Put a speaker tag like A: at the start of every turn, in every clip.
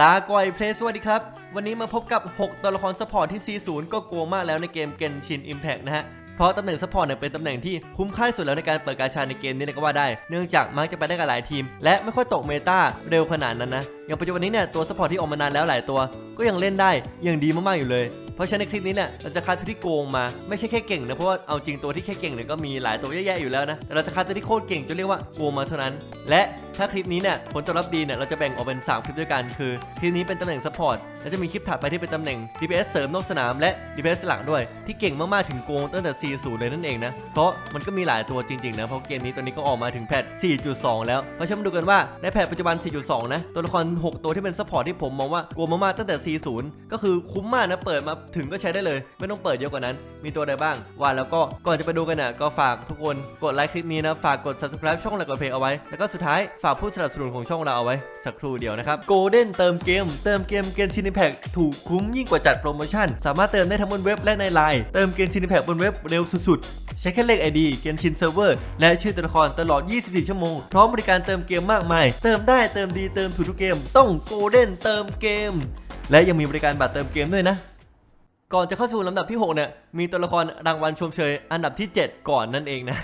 A: ลาก่อยเพลสวัสดีครับ วันนี้มาพบกับ 6 ตัวละครซัพพอร์ตที่ C0 ก็โกงมากแล้วในเกม Genshin Impact นะฮะ เพราะตำแหน่งซัพพอร์ตเนี่ยเป็นตำแหน่งที่คุ้มค่าที่สุดแล้วในการเปิดกาชาในเกมนี้เลยก็ว่าได้ เนื่องจากมักจะไปได้กับหลายทีม และไม่ค่อยตกเมตาเร็วขนาดนั้นนะ อย่างปัจจุบันนี้เนี่ยตัวซัพพอร์ตที่ออกมานานแล้วหลายตัว ก็ยังเล่นได้ยังดีมากๆอยู่เลยเพราะฉะนั้นในคลิปนี้เนี่ยเราจะคัดตัวที่โกงมาไม่ใช่แค่เก่งนะเพราะว่าเอาจริงตัวที่แค่เก่งเนี่ยก็มีหลายตัวแย่ๆอยู่แล้วนะแต่เราจะคัดตัวที่โคตรเก่งจนเรียกว่าโกงมาเท่านั้น และถ้าคลิปนี้เนี่ยผลตอบรับดีเนี่ยเราจะแบ่งออกเป็น 3 คลิปด้วยกันคือ คลิปนี้เป็นตำแหน่งซัพพอร์ตแล้วจะมีคลิปถัดไปที่เป็นตำแหน่ง DPS เสริมนอกสนามและ DPS หลักด้วย ที่เก่งมากๆถึงโกงตั้งแต่ 4.0 เลยนั่นเองนะ เพราะมันก็มีหลายตัวจริงๆนะเพราะเกมนี้ตัวนี้ก็ออกมาถึงแพท 4.2 แล้วเพราะฉะนั้นมาดูกันว่าในแพทปัจจุบัน 4.2 นะตัวละคร 6 ตัวที่เป็นซัพพอร์ตที่ผมมองว่าโกงมากๆตั้งแต่ 4.0 ก็คือคุ้มมากนะเปิดมาถึงก็ใช้ได้เลย ไม่ต้องเปิดเยอะกว่านั้น มีตัวใดบ้างว่าแล้วก็ก่อนจะไปดูกันน่ะก็ฝากทุกคนกดไลค์คลิปนี้นะฝากกด subscribe ช่องหลักกดเพลงเอาไว้แล้วก็สุดท้าย ฝากผู้สนับสนุนของช่องเราเอาไว้ สักครู่เดียวนะครับ Golden เติมเกม เติมเกมเกมชินิแพ c ถูกคุ้มยิ่งกว่าจัดโปรโมชั่น สามารถเติมได้ทั้งบนเว็บและในไลน์เติมเกมชินิแพ c บนเว็บเร็วสุดๆใช้แค่เลข ID เกมชินเซิร์ฟเวอร์และชื่อตัวละครตลอด 24 ชั่วโมง พร้อมบริการเติมเกมมากมาย เติมได้เติมดีเติมถูกทุกเกม ต้อง Golden เติมเกม และยังมีบริการบัตรเติมเกมด้วยนะ ก่อนจะเข้าสู่ลำดับที่ 6 เนี่ย มีตัวละครรางวัลชมเชย อันดับที่ 7 ก่อนนั่นเองนะ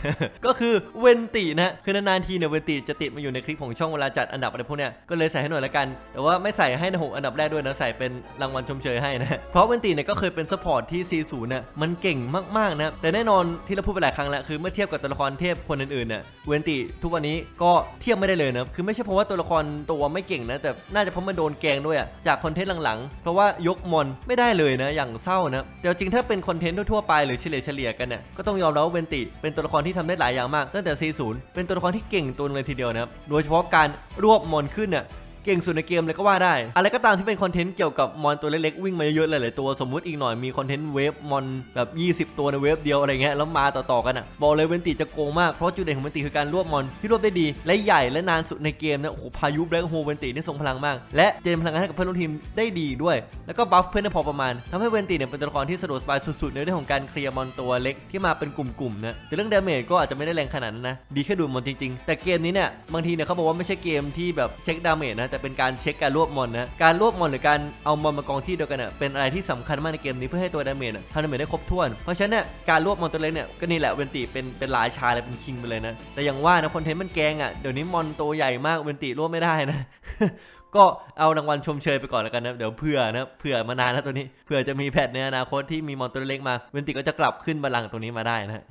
A: ก็คือเวนตินะ คือนานๆทีเนี่ยเวนติจะติดมาอยู่ในคลิปของช่องเวลาจัดอันดับอะไรพวกเนี้ย ก็เลยใส่ให้หน่อยละกัน แต่ว่าไม่ใส่ให้ใน6อันดับแรกด้วยนะ ใส่เป็นรางวัลชมเชยให้นะ เพราะเวนติเนี่ยก็เคยเป็นซัพพอร์ตที่ C0 เนี่ยมันเก่งมากๆนะ แต่แน่นอนที่เราพูดไปหลายครั้งแล้วคือเมื่อเทียบกับตัวละครเทพคนอื่นๆเนี่ยเวนติทุกวันนี้ก็เทียบไม่ได้เลยนะ คือไม่ใช่เพราะว่าตัวละครตัวไม่เก่งนะ แต่น่าจะเพราะมันโดนแกงด้วยอะจากคอนเทนต์หลังๆ เพราะว่ายกมอนไม่ได้เลยนะ อย่างเศร้านะแต่จริงถ้าเป็นคอนเทนต์ทั่วๆไปหรือเฉลี่ยเฉลี่ยๆกันเนี่ยก็ต้องยอมรับว่าเวนติเป็นตัวละครที่ทำได้หลายอย่างมากตั้งแต่ C0 เป็นตัวละครที่เก่งตัวนึงเลยทีเดียวนะครับโดยเฉพาะการรวบมอนขึ้นเนี่ย เก่งสุดในเกมเลยก็ว่าได้ อะไรก็ตามที่เป็นคอนเทนต์เกี่ยวกับมอนตัวเล็กๆวิ่งมาเยอะๆหลายๆตัวสมมุติอีกหน่อยมีคอนเทนต์เวฟมอนแบบ 20 ตัวในเวฟเดียวอะไรเงี้ยแล้วมาต่อๆกันอะบอกเลยเวนติจะโกงมากเพราะจุดเด่นของเวนติคือการรวบมอนที่รวบได้ดี และใหญ่และนานสุดในเกมนะโอ้โหพายุแบล็คโฮเวนตินี่ทรงพลังมาก และเจนพลังงานให้กับเพื่อนร่วมทีมได้ดีด้วย แล้วก็บัฟเพื่อนได้พอประมาณทำให้เวนติเนี่ยเป็นตัวละครที่สะดวกสบายสุดๆในเรื่องของการเคลียร์มอนตัวเล็กที่มาเป็นกลุ่มๆนะแต่เรื่องดาเมจก็อาจจะไม่ได้แรงขนาดนั้นนะดีแค่ดูมอนจริง ๆ แต่เกมนี้เนี่ยบางทีเนี่ยเขาบอกว่าไม่ใช่เกมที่แบบเช็คดาเมจนะแต่เป็นการเช็คการรวบมอนนะการรวบมอนหรือการเอามอนมากองที่เดียวกันเน่ะเป็นอะไรที่สำคัญมากในเกมนี้เพื่อให้ตัวดาเมจอะทำดาเมจได้ครบถ้วน เพราะฉะนั้นเนี่ยการรวบมอนตัวเล็กเนี่ยก็นี่แหละเวนติเป็นเป็นราชาเลยเป็นคิงไปเลยนะแต่อย่างว่านะคอนเทนต์มันแกงอะเดี๋ยวนี้มอนตัวใหญ่มากเวนติรวบไม่ได้นะก็เอารางวัลชมเชยไปก่อนแล้วกันนะเดี๋ยวเผื่อนะเผื่อมานานแล้วตัวนี้เผื่อจะมีแพทในอนาคตที่มีมอนตัวเล็กมาเวนติก็จะกลับขึ้นบัลลังก์ตัวนี้มาได้นะ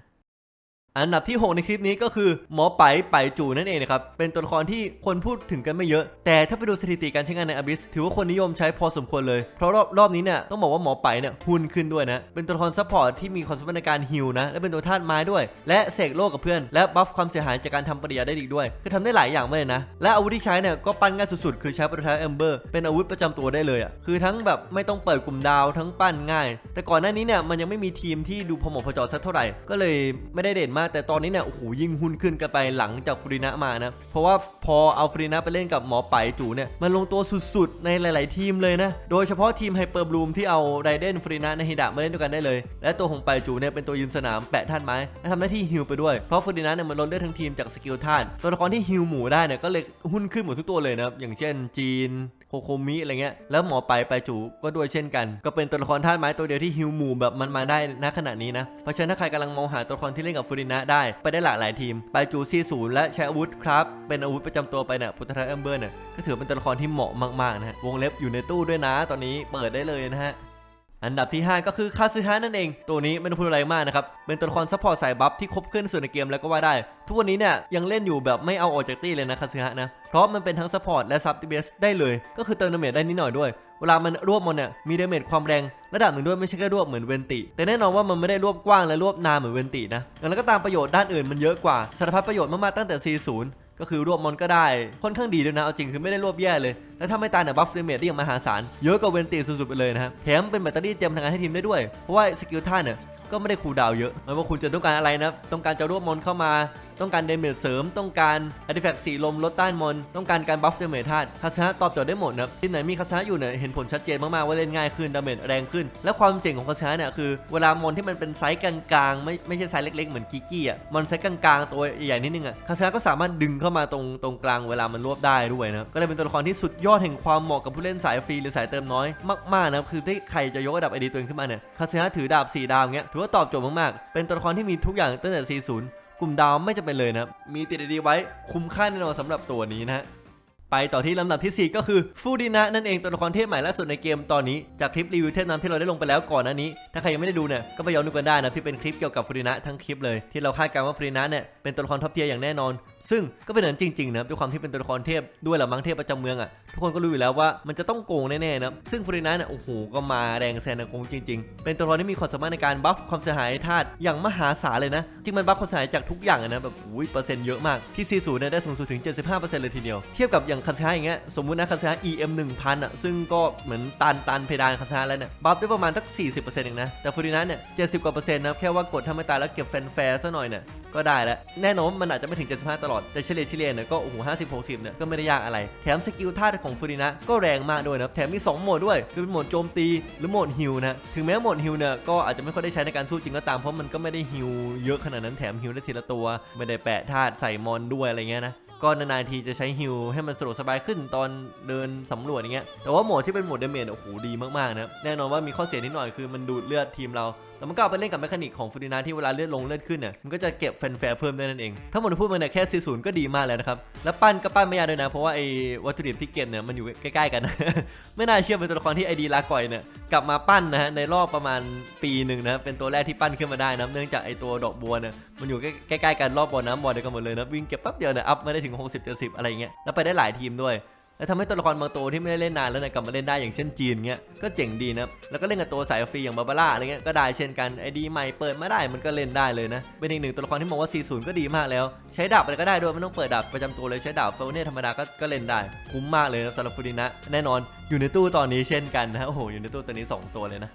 A: อันดับที่ 6 ในคลิปนี้ก็คือหมอไปไปจูนั่นเองนะครับ เป็นตัวละครที่คนพูดถึงกันไม่เยอะ แต่ถ้าไปดูสถิติการใช้งานในอ b ิสถือว่าคนนิยมใช้พอสมควรเลย เพราะรอบรอบนี้เนี่ยต้องบอกว่าหมอไปเนี่ยหุ่นขึ้นด้วยนะ เป็นตัวละครซัพพอร์ตที่มีความสามารถในการฮิลนะ และเป็นตัวธาตุไม้ด้วย และเสกโลกกับเพื่อน และบัฟความเสียหายจากการทำปฏิยาได้อีกด้วย คือทำได้หลายอย่างเลยนะ และอาวุธที่ใช้เนี่ยก็ปั้นง่ายสุดๆ คือใช้ปรโตไทป์เอมเบอร์เป็นอาวุธประจำตัวได้เลยอะ คือทั้งแบบไม่ต้องเปิดกลุ่มดาวทั้งปั้นง่าย แต่ก่อนหน้านี้เนี่ยมันยังไม่มีทีมที่ดูพอเหมาะพอเจาะสักเท่าไหร่ก็เลยไม่ได้เด่นมาก แต่ตอนนี้เนี่ยโอ้โหยิ่งหุ้นขึ้นกันไปหลังจากฟรีนะมานะเพราะว่าพอเอาฟรีนะไปเล่นกับหมอไปจูเนี่ยมันลงตัวสุดๆ ในหลาย ๆ ทีมเลยนะโดยเฉพาะทีมไฮเปอร์บลูมที่เอาไรเดนฟรีนะในฮิดะมาเล่นด้วยกันได้เลย และตัวของไปจูเนี่ยเป็นตัวยืนสนามแปะท่านไม้และทำหน้าที่ฮิลไปด้วยเพราะฟรีนะเนี่ยมันลดเลือดทั้งทีมจากสกิลท่าน ตัวละครที่ฮิลหมูได้เนี่ยก็เลยหุ้นขึ้นหมดทุกตัวเลยนะอย่างเช่นจีนโคโคมิอะไรเงี้ยแล้วหมอไปไปจูก็ด้วยเช่นกัน ก็เป็นตัวละครธาตุไม้ตัวเดียวที่ฮิวหมู่แบบมันมาได้ณขณะนี้นะเพราะฉะนั้นถ้าใครกำลังมองหาตัวละครที่เล่นกับฟรินะได้ไปได้หลากหลายทีม ไปจูซีศูนย์และใช้อาวุธครับ เป็นอาวุธประจำตัวไปเนี่ยพุทธะเอมเบอร์เนี่ยก็ถือเป็นตัวละครที่เหมาะมากๆนะฮะวงเล็บอยู่ในตู้ด้วยนะ ตอนนี้เปิดได้เลยนะฮะ อันดับที่ 5 ก็คือคาซึฮะนั่นเอง ตัวนี้ไม่ต้องพูดอะไรมากนะครับ เป็นตัวละครซัพพอร์ตสายบัฟที่ครบเครื่องที่สุดในเกมแล้วก็ว่าได้ ทุกวันนี้เนี่ยยังเล่นอยู่แบบไม่เอาออกจากตี้เลยนะคาซึฮะนะ เพราะมันเป็นทั้งซัพพอร์ตและซับดีเบสได้เลย ก็คือเติมดาเมจได้นิดหน่อยด้วย เวลามันรวบมอนเนี่ยมีดาเมจความแรงระดับหนึ่งด้วยไม่ใช่แค่รวบเหมือนเวนติ แต่แน่นอนว่ามันไม่ได้รวบกว้างและรวบนานเหมือนเวนตินะแล้วก็ตามประโยชน์ด้านอื่นมันเยอะกว่าสารพัดประโยชน์มากๆตั้งแต่ C0 ก็คือรวบมอนก็ได้ค่อนข้างดีด้วยนะเอาจริงคือไม่ได้รวบแย่เลย แล้วถ้าไม่ตายเนี่ยบัฟเฟเมทได้อย่างมหาศาลเยอะกว่าเวนตีสุดๆไปเลยนะครับแถมเป็นแบตเตอรี่เตรียมทำงานให้ทีมได้ด้วยเพราะว่าสกิลท่าเนี่ยก็ไม่ได้คูลดาวเยอะไม่ว่าคุณจะต้องการอะไรนะต้องการจะรวบมอนเข้ามา ต้องการเดเมจเสริม ต้องการอาร์ติแฟกต์สีลมลดต้านมอน ต้องการการบัฟเดเมจธาตุคาสนะตอบโจทย์ได้หมดนะที่ไหนมีคาสนะอยู่เนี่ยเห็นผลชัดเจนมากๆว่าเล่นง่ายขึ้นดาเมจแรงขึ้น และความเจ๋งของคาสนะเนี่ยคือเวลามอนที่มันเป็นไซส์กลางๆไม่ไม่ใช่ไซส์เล็กๆเหมือนกิกกี้อะมอนไซส์กลางๆตัวใหญ่นิดนึงอะคาสนะก็สามารถดึงเข้ามาตรงตรงกลางเวลามันรวบได้ด้วยนะก็เลยเป็นตัวละครที่สุดยอดแห่งความเหมาะกับผู้เล่นสายฟรีหรือสายเติมน้อยมากๆนะครับคือที่ใครจะยกระดับไอดีตัวเองขึ้นมาเนี่ยคาสนะถือดาบสี่ดาวเงี้ยถือว่าตอบโจทย์มากๆเป็นตัวละครที่มีทุกอย่างตั้งแต่ 40 กลุ่มดาวไม่จะเป็นเลยนะมีติดดีไว้คุ้มค่าแน่นอนสำหรับตัวนี้นะฮะไปต่อที่ลำดับทีสี่ 4 ก็คือฟูดินะนั่นเองตัวละครเทพใหม่ล่าสุดในเกมตอนนี้จากคลิปรีวิวเทพน้ำที่เราได้ลงไปแล้วก่อนหน้านี้ ถ้าใครยังไม่ได้ดูเนี่ยก็ไปย้อนดูกันได้นะที่เป็นคลิปเกี่ยวกับฟูดินะทั้งคลิปเลยที่เราคาดการณ์ว่าฟูดินะเนี่ยเป็นตัวละครท็อปเทียร์อย่างแน่นอนซึ่งก็เป็นอย่างนั้นจริงๆนะครับด้วยความที่เป็นตัวละครเทพด้วยหละมั้งเทพประจำเมืองอะทุกคนก็รู้อยู่แล้วว่ามันจะต้องโกงแน่ๆนะซึ่งฟูรินะเนี่ยโอ้โหก็มาแรงแซงโกงจริง ๆ เป็นตัวละครที่มีความสามารถในการบัฟความเสียหายธาตุอย่างมหาศาลเลยนะจริงมันบัฟความเสียหายจากทุกอย่างนะแบบอุ้ยเปอร์เซ็นต์เยอะมากที่40เนี่ยได้สูงสุดถึง 75%เลยทีเดียวเทียบกับอย่างคาสฮาอย่างเงี้ยสมมุตินะคาสฮา EM 1000อะซึ่งก็เหมือนตันตันเพดานคาสฮาแล้วเนี่ยบัฟได้ประมาณสัก40%เองนะแต่ฟรินะเนี่ย70กว่าเปอร์เซ็นต์นะแค่ว่ากดถ้าไม่ตายแล้วเก็บแฟนแฟร์ซะหน่อยเนี่ยก็ได้แล้ว แน่นอนมันอาจจะไม่ถึง 75 ตลอด แต่เฉลี่ยเฉลี่ยเนี่ยก็โอ้โห50 60เนี่ยก็ไม่ได้ยากอะไร แถมสกิลท่าของฟูรินะก็แรงมากด้วยนับแถมมี 2 โหมดด้วย คือเป็นโหมดโจมตีหรือโหมดฮิลนะ ถึงแม้โหมดฮิลเนี่ยก็อาจจะไม่ค่อยได้ใช้ในการสู้จริงก็ตามเพราะมันก็ไม่ได้ฮิลเยอะขนาดนั้นแถมฮิลได้ทีละตัว ไม่ได้แปะธาตุใส่มอนด้วยอะไรเงี้ยนะก็นานๆทีจะใช้ฮิลให้มันสะดวกสบายขึ้นตอนเดินสำรวจอย่างเงี้ย แต่ว่าโหมดที่เป็นโหมดเดเมจโอ้โหดีมากๆนะ แน่นอนว่ามีข้อเสียนิดหน่อยคือมันดูดเลือดทีมเรา แต่มันก็เอาไปเล่นกับแมคานิกของฟูดินาที่เวลาเลือดลงเลือดขึ้นเนี่ยมันก็จะเก็บแฟนแฟร์เพิ่มได้นั่นเองทั้งหมดที่พูดมาเนี่ยแค่40ก็ดีมากแล้วนะครับแล้วปั้นก็ปั้นไม่ยากด้วยนะเพราะว่าไอ้วัตถุดิบที่เก็บเนี่ยมันอยู่ใกล้ๆกัน ไม่น่าเชื่อเป็นตัวละครที่ไอดีลาก่อยเนี่ยกลับมาปั้นนะฮะในรอบประมาณปีหนึ่งนะเป็นตัวแรกที่ปั้นขึ้นมาได้นะเนื่องจากไอตัวดอกบัวเนี่ยมันอยู่ใกล้ๆกันรอบบ่อน้ำบ่อเดียวกันหมดเลยนะวิ่งเก็บแป๊บเดียวเนี่ยอัพมาได้ถึง 60 70 อะไรเงี้ยแล้วไปได้หลายทีมด้วย แล้วทำให้ตัวละครบางตัวที่ไม่ได้เล่นนานแล้วเนี่ยกลับมาเล่นได้อย่างเช่นจีนเงี้ยก็เจ๋งดีนะแล้วก็เล่นกับตัวสายฟรีอย่างบาบาร่าอะไรเงี้ยก็ได้เช่นกันไอดีใหม่เปิดไม่ได้มันก็เล่นได้เลยนะเป็นอีกหนึ่งตัวละครที่มองว่า 40 ก็ดีมากแล้ว ใช้ดาบอะไรก็ได้ด้วยไม่ต้องเปิดดาบประจำตัวเลยใช้ดาบโฟเน่ธรรมดาก็ก็เล่นได้คุ้มมากเลยนะสำหรับฟูดินะแน่นอนอยู่ในตู้ตอนนี้เช่นกันนะโอ้โหอยู่ในตู้ตัวนี้ 2 ตัวเลยนะ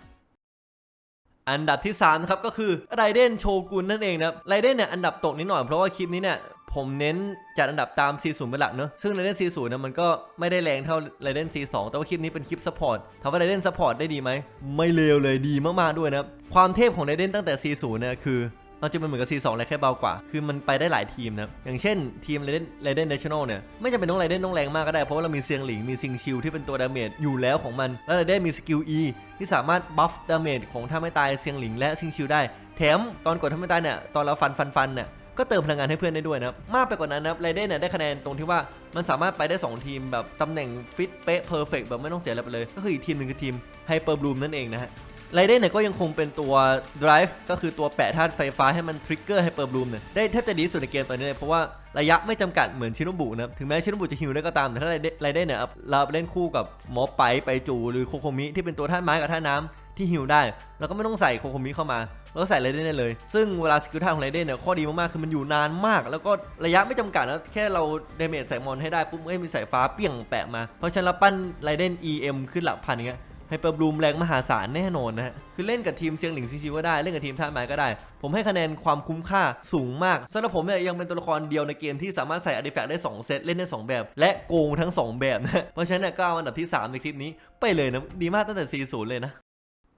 A: อันดับที่3นะครับก็คือไรเดนโชกุนนั่นเองนะครับไรเดนเนี่ยอันดับตกนิดหน่อยเพราะว่าคลิปนี้เนี่ยผมเน้นจัดอันดับตาม C0 เป็นหลักเนอะซึ่งไรเดน C0 เนี่ยมันก็ไม่ได้แรงเท่าไรเดน C2 แต่ว่าคลิปนี้เป็นคลิปซัพพอร์ตถามว่าไรเดนซัพพอร์ตได้ดีไหม ไม่เลวเลยดีมากๆด้วยนะครับความเทพของไรเดนตั้งแต่ C0 เนี่ยคือ เราจะเป็นเหมือนกับ C2 และแค่เบากว่า คือมันไปได้หลายทีมนะอย่างเช่นทีม Raiden Raiden National เนี่ย ไม่จำเป็นต้อง Raiden ต้องแรงมากก็ได้ เพราะว่าเรามีเซียงหลิง มีซิงชิลที่เป็นตัวดาเมจอยู่แล้วของมัน แล้ว Raiden มีสกิล E ที่สามารถบัฟดาเมจของท่าไม่ตายเซียงหลิงและซิงชิลได้ แถมตอนกดท่าไม่ตายเนี่ย ตอนเราฟันฟันฟันเนี่ยก็เติมพลังงานให้เพื่อนได้ด้วยนะมากไปกว่านั้นนะครับไรเดนเนี่ยได้คะแนนตรงที่ว่ามันสามารถไปได้ 2 ทีมแบบตำแหน่งฟิตเป๊ะเพอร์เฟกแบบไม่ต้องเสียอะไรไปเลย ก็คืออีกทีมหนึ่งคือทีมไฮเปอร์บลูมนั่นเองนะฮะ ไรเดนเนี่ยก็ยังคงเป็นตัว drive ก็คือตัวแปะธาตุไฟฟ้าให้มันทริกเกอร์ไฮเปอร์บลูมเนี่ยได้แทบจะดีสุดในเกมตอนนี้เลยเพราะว่าระยะไม่จำกัดเหมือนชิโนบุนะถึงแม้ชิโนบุจะฮิวได้ก็ตามแต่ถ้าไรเดนไรเดนเนี่ยเราเล่นคู่กับหมอไปไปจูหรือโคโคมิที่เป็นตัวธาตุไม้กับธาตุน้ำที่ฮิวได้แล้วก็ไม่ต้องใส่โคโคมิเข้ามาแล้วใส่ไรเดนได้เลย ซึ่งเวลาสกิลท่าของไรเดนเนี่ยข้อดีมากๆคือมันอยู่นานมาก แล้วก็ระยะไม่จำกัดนะแค่เราเดเมจใส่มอนให้ได้ปุ๊บไม่มีสายฟ้าเปี้ยงแปะมาเพราะฉะนั้นเราปั้นไรเดน EM ขึ้นหลักพันอย่างเงี้ย เปอร์บลูมแรงมหาศาลแน่นอนนะฮะ คือเล่นกับทีมเซียงหลิงซิงชิวก็ได้ เล่นกับทีมท่าไม้ก็ได้ ผมให้คะแนนความคุ้มค่าสูงมากสำหรับผมเนี่ยยังเป็นตัวละครเดียวในเกมที่สามารถใส่อาร์ติแฟกต์ได้ 2 เซต เล่นได้ 2 แบบ และโกงทั้ง 2 แบบนะ เพราะฉะนั้นเนี่ยก็เอาอันดับที่ 3 ในคลิปนี้ไปเลยนะ ดีมากตั้งแต่ 40 เลยนะ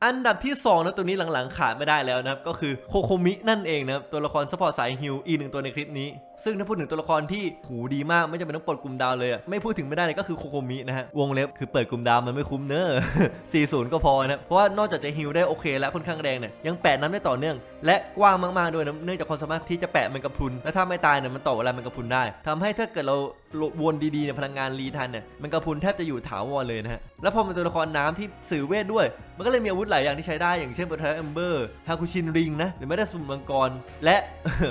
A: อันดับที่2นะตัวนี้หลังๆขาดไม่ได้แล้วนะครับ ก็คือโคโคมินั่นเองนะครับ ตัวละครซัพพอร์ตสายฮิลอีหนึ่งตัวในคลิปนี้ ซึ่งถ้าพูดถึงตัวละครที่หูดีมากไม่จำเป็นต้องปลดกลุ่มดาวเลย ไม่พูดถึงไม่ได้เลยก็คือโคโคมินะฮะ วงเล็บคือเปิดกลุ่มดาวมันไม่คุ้มเนอะ40 ก็พอนะเพราะว่านอกจากจะฮิลได้โอเคและค่อนข้างแรงเนี่ยยังแปะน้ำได้ต่อเนื่อง และกว้างมากๆด้วยนะเนื่องจากความสามารถที่จะแปะมันกับพรุนและถ้าไม่ตายเนี่ยมันต่อเวลามันกับพรุนได้ทำให้ถ้าเกิดเราวนดีๆเนี่ยพลังงานรีทันเนี่ยมันกับพรุนแทบจะอยู่ถาวรเลยนะฮะแล้วพอเป็นตัวละครน้ำที่สื่อเวทด้วย มันก็เลยมีอาวุธหลายอย่างที่ใช้ได้อย่างเช่นเบอร์ทเอมเบอร์ฮาคุชินริงนะหรือไม่ได้สุ่มมังกร และ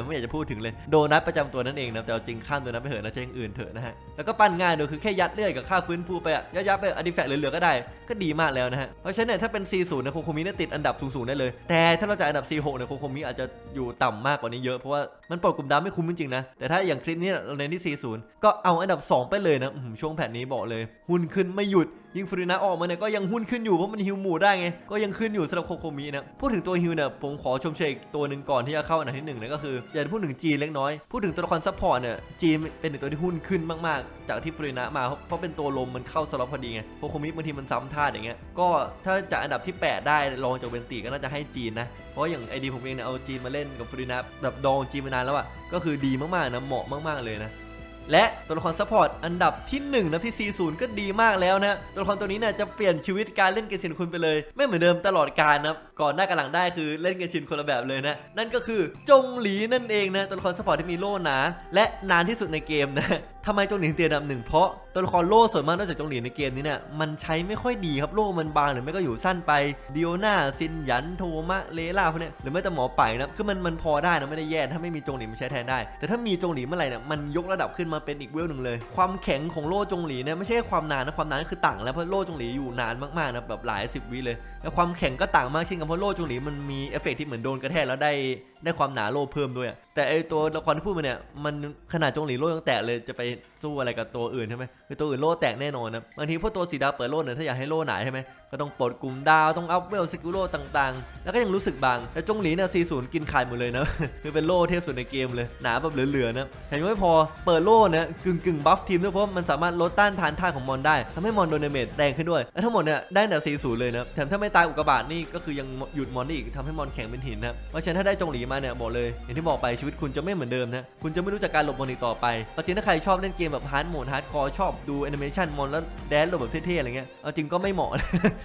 A: ไม่อยากจะพูดถึงเลยโดนัทประจำตัวนั่นเองนะแต่เอาจริงข้ามโดนัทไปเถอะนะใช้อย่างอื่นเถอะนะฮะแล้วก็ปั้นง่ายโดยคือแค่ยัดเลือดกับค่าฟื้นฟูไปอะยัดยัดไปอดิแฟกเหลือๆก็ได้ก็ดีมากแล้วนะฮะเพราะฉะนั้นเนี่ยถ้าเป็น C0 เนี่ยโคโคมิเนี่ยติดอันดับสูงๆได้เลย แต่ถ้าเราจะอันดับ C6 เนี่ยโคโคมิอาจจะอยู่ต่ำมากกว่านี้เยอะเพราะว่ามันปลดกลุ่มดำไม่คุ้มจริงๆนะแต่ถ้าอย่างคลิปนี้เราเน้นที่ C0 ก็เอาอันดับ 2 ไปเลยนะช่วงแผ่นนี้บอกเลย หุ้นขึ้นไม่หยุด ยิ่งฟูรินะออกมาเนี่ยก็ยังหุ้นขึ้นอยู่เพราะมันฮิวหมู่ได้ไงก็ยังขึ้นอยู่สำหรับโคโคมินะพูดถึงตัวฮิวเนี่ยผมขอชมเชยตัวหนึ่งก่อนที่จะเข้าอันดับที่หนึ่งนี่ยก็คืออยากพูดถึงจีนเล็กน้อยพูดถึงตัวละครซัพพอร์ตเนี่ยจีนเป็นหนึ่งตัวที่หุ้นขึ้นมากๆ จากที่ฟูรินะมาเพราะเป็นตัวลมมันเข้าสล็อตพอดีไงโคโคมิบางทีมันซ้ำท่าอย่างเงี้ยก็ถ้าจากอันดับที่ 8 ได้รองจากเวนติก็น่าจะให้จีนนะเพราะอย่างไอดีผมเองเนี่ยเอาจีนมาเล่นกับฟูรินะแบบดองจีนมานานแล้วอะก็คือดีมากๆนะเหมาะมากๆเลยนะ และตัวละครซัพพอร์ตอันดับที่1นะที่ 40 ก็ดีมากแล้วนะตัวละครตัวนี้เนี่ยจะเปลี่ยนชีวิตการเล่นเกมชินคุณไปเลย ไม่เหมือนเดิมตลอดกาลนะก่อนหน้ากับหลังได้คือเล่นเกมชินคนละแบบเลยนะนั่นก็คือจงหลีนั่นเองนะตัวละครซัพพอร์ตที่มีโล่หนาและนานที่สุดในเกมนะทำไมจงหลีถึงเตียนอันดับหนึ่งเพราะตัวละครโล่ส่วนมากนอกจากจงหลีในเกมนี้เนี่ยมันใช้ไม่ค่อยดีครับโล่มันบางหรือไม่ก็อยู่สั้นไปดิโอนาซินยันโทมะเลล่าพวกเนี้ยหรือไม่แต่หมอไปนะคือมันมันพอได้นะไม่ได้แย่ถ้าไม่มีจงหลีมันใช้แทนได้ แต่ถ้ามีจงหลีเมื่อไหร่เนี่ยมันยกระดับขึ้นมาเป็นอีกเวลหนึ่งเลย ความแข็งของโล่จงหลีเนี่ยไม่ใช่ความนานนะความนานก็คือต่างแล้วเพราะโล่จงหลีอยู่นานมากๆนะแบบหลายสิบวิเลยแล้วความแข็งก็ต่างมากเช่นกันเพราะโล่จงหลีมันมีเอฟเฟกต์ที่เหมือนโดนกระแทกแล้วได้ได้ความหนาโล่เพิ่มด้วย แต่ไอตัวละครที่พูดมาเนี่ยมันขนาดจงหลีโล่ยังแตกเลยจะไปสู้อะไรกับตัวอื่นใช่ไหมคือตัวอื่นโล่แตกแน่นอนนะบางทีพวกตัวสีดาวเปิดโล่เนี่ยถ้าอยากให้โล่หนาใช่ไหมก็ต้องปลดกลุ่มดาวต้องอัพเวลสกิลโล่ต่างๆ แล้วก็ยังรู้สึกบางแต่จงหลีเนี่ย40กินขาดหมดเลยนะคือเป็นโล่เทพสุดในเกมเลยหนาแบบเหลือๆนะแถมยังไม่พอเปิดโล่เนี่ยกึ่งกึ่งบัฟทีมด้วยเพราะมันสามารถลดต้านทานท่าของมอนได้ทำให้มอนโดนเดเมจแรงขึ้นด้วยและทั้งหมดเนี่ยได้แต่40เลยนะแถมถ้าไม่ตายอุกกาบาตนี่ก็คือยังหยุดมอนได้อีกทำให้มอนแข็งเป็นหินนะเพราะฉะนั้นถ้าได้จงหลีมาเนี่ยบอกเลยอย่างที่บอกไปชีวิตคุณจะไม่เหมือนเดิมนะคุณจะไม่รู้จักการหลบมอนอีกต่อไปเพราะฉะนั้นถ้าใครชอบเล่นเกมแบบฮาร์ดโหมดฮาร์ดคอร์ชอบดูแอนิเมชันมอนแล้วแดนหลบแบบเท่ๆอะไรเงี้ยเอาจริงก็ไม่เหมาะ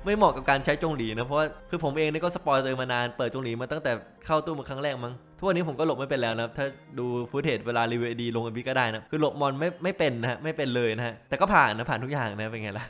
A: ไม่เหมาะกับการใช้จงหลีนะเพราะว่าคือผมเองนี่ก็สปอยตัวเองมานานเปิดจงหลีมาตั้งแต่เข้าตู้มาครั้งแรกมั้ง ทุกวันนี้ผมก็หลบไม่เป็นแล้วนะถ้าดูฟุตเทจเวลารีวิวดีลงอบีก็ได้นะคือหลบมอนไม่ไม่เป็นนะฮะไม่เป็นเลยนะฮะแต่ก็ผ่านนะผ่านทุกอย่างนะเป็นไงล่ะ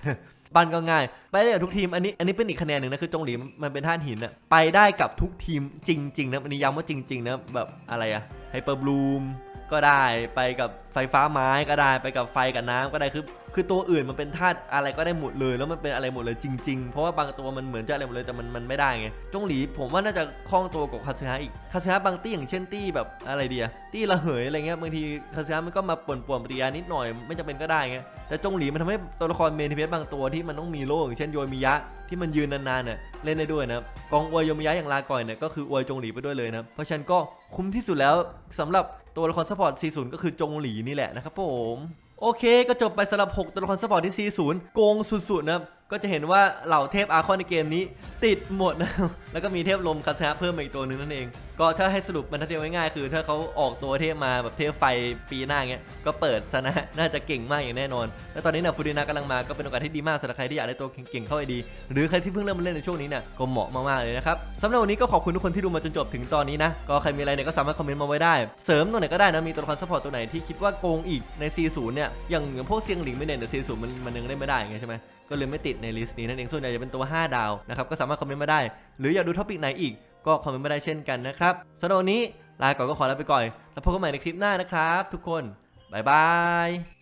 A: บันก็ง่าย ไปได้กับทุกทีม อันนี้อันนี้เป็นอีกคะแนนหนึ่งนะคือจงหลีมันเป็นท่านหินอะไปได้กับทุกทีมจริงๆนะอันนี้ย้ำว่าจริง ๆ นะแบบอะไรอะไฮเปอร์บลูม ก็ได้ไปกับไฟฟ้าไม้ก็ได้ไปกับไฟกับน้ำก็ได้คือคือตัวอื่นมันเป็นธาตุอะไรก็ได้หมดเลย แล้วมันเป็นอะไรหมดเลยจริงๆ เพราะว่าบางตัวมันเหมือนจะอะไรหมดเลยแต่มันมันไม่ได้ไงจงหลีผมว่าน่าจะคล่องตัวกว่าคาสึฮะอีกคาสึฮะบางตี้อย่างเช่นตี้แบบอะไรเดียตี้ระเหยอะไรเงี้ยบางทีคาสึฮะมันก็มาป่วนปฏิกิริยานิดหน่อย ไม่จำเป็นก็ได้ไงแต่จงหลีมันทำให้ตัวละครเมนทีเพสบางตัวที่มันต้องมีโล่อย่างเช่นโยมิยะที่มันยืนนานๆเนี่ยเล่นได้ด้วยนะกองอวยโยมิยะอย่างลาก่อยเนี่ยก็คืออวยจงหลีไปด้วยเลยนะเพราะฉะนั้นก็คุ้มที่สุดแล้วสำหรับ ตัวละครซัพพอร์ต 40 ก็คือจงหลีนี่แหละนะครับผมโอเค ก็จบไปสำหรับ 6 ตัวละครซัพพอร์ตที่ 40 โกงสุดๆนะครับก็จะเห็นว่าเหล่าเทพอาร์คอนในเกมนี้ ติดหมดนะแล้วก็มีเทพลมคาสฮะเพิ่มมาอีกตัวหนึ่งนั่นเอง ก็ถ้าให้สรุปบรรทัดเดียวง่ายๆคือ ถ้าเขาออกตัวเทพมาแบบเทพไฟปีหน้าเงี้ยก็เปิดซะนะน่าจะเก่งมากอย่างแน่นอน แล้วตอนนี้เนี่ยฟูดินากำลังมาก็เป็นโอกาสที่ดีมากสำหรับใครที่อยากได้ตัวเก่งๆเข้าไอดี หรือใครที่เพิ่งเริ่มมาเล่นในช่วงนี้เนี่ยก็เหมาะมากๆเลยนะครับสำหรับวันนี้ก็ขอบคุณทุกคนที่ดูมาจนจบถึงตอนนี้นะก็ใครมีอะไรเนี่ยก็สามารถคอมเมนต์มาไว้ได้เสริมตัวไหนก็ได้นะมีตัวละครซัพพอร์ตตัวไหนที่คิดว่าโกงอีกใน C0 เนี่ยอย่างพวกเซียงหลิงไม่เนี่ยแต่ C0 มันมันยังเล่นไม่ได้ไงใช่ไหมก็เลยไม่ติดในลิสต์นี้นั่นเองส่วนใหญ่จะเป็นตัว 5 ดาวนะครับก็สามารถคอมเมนต์มาได้ หรืออยากดูท็อปิกไหนอีกก็คอมเมนต์มาได้เช่นกันนะครับสำหรับวันนี้ลาก่อนก็ขอลาไปก่อน แล้วพบกันใหม่ในคลิปหน้านะครับ ทุกคน บ๊ายบาย